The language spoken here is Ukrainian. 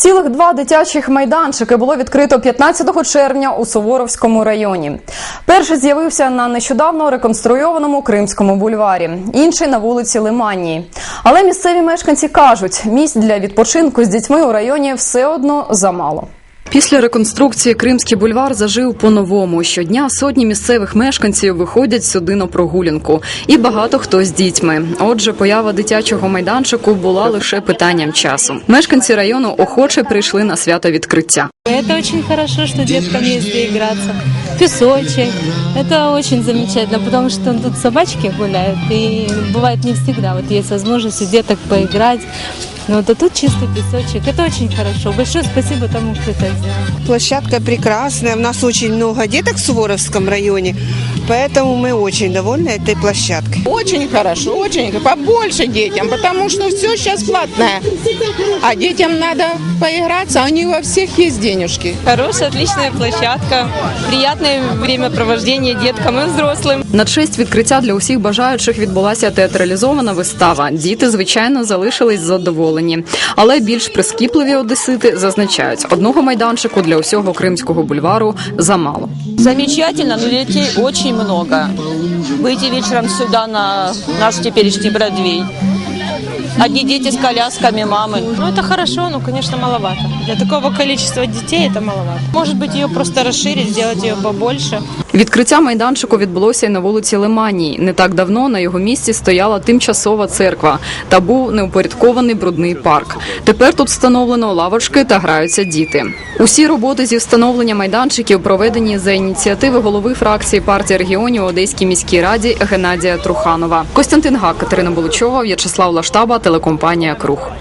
Цілих два дитячих майданчики було відкрито 15 червня у Суворовському районі. Перший з'явився на нещодавно реконструйованому Кримському бульварі, інший на вулиці Лиманії. Але місцеві мешканці кажуть, місць для відпочинку з дітьми у районі все одно замало. Після реконструкції Кримський бульвар зажив по-новому. Щодня сотні місцевих мешканців виходять сюди на прогулянку, і багато хто з дітьми. Отже, поява дитячого майданчику була лише питанням часу. Мешканці району охоче прийшли на свято відкриття. Це очень хорошо, що діткам є где играться Песочек. Это очень замечательно, потому что тут собачки гуляют. И бывает не всегда. Вот есть возможность у деток поиграть. Ну, вот, а тут чистый песочек. Это очень хорошо. Большое спасибо тому, кто это сделал. Площадка прекрасная. У нас очень много деток в Суворовском районе, поэтому мы очень довольны этой площадкой. Очень хорошо, очень побольше детям, потому что все сейчас платное. А детям надо поиграться, а у них во всех есть денежки. Хорошая, отличная площадка, приятное времяпровождение деткам и взрослым. На честь відкриття для усіх бажаючих відбулася театралізована вистава. Діти, звичайно, залишились задоволені. Але більш прискіпливі одесити зазначають, одного майданчику для усього кримського бульвару замало. Замечательно, но детей очень много. Выйти вечером сюда на наш теперешний Бродвей. Одни дети с колясками, мамы. Ну, это хорошо, но, конечно, маловато. Для такого количества детей это маловато. Может быть, ее просто расширить, сделать ее побольше. Відкриття майданчику відбулося й на вулиці Лиманій. Не так давно на його місці стояла тимчасова церква та був неупорядкований брудний парк. Тепер тут встановлено лавочки та граються діти. Усі роботи зі встановлення майданчиків проведені за ініціативи голови фракції партії регіонів у Одеській міській раді Геннадія Труханова. Костянтин Гак, Катерина Буличова, В'ячеслав Лаштаба, телекомпанія Круг.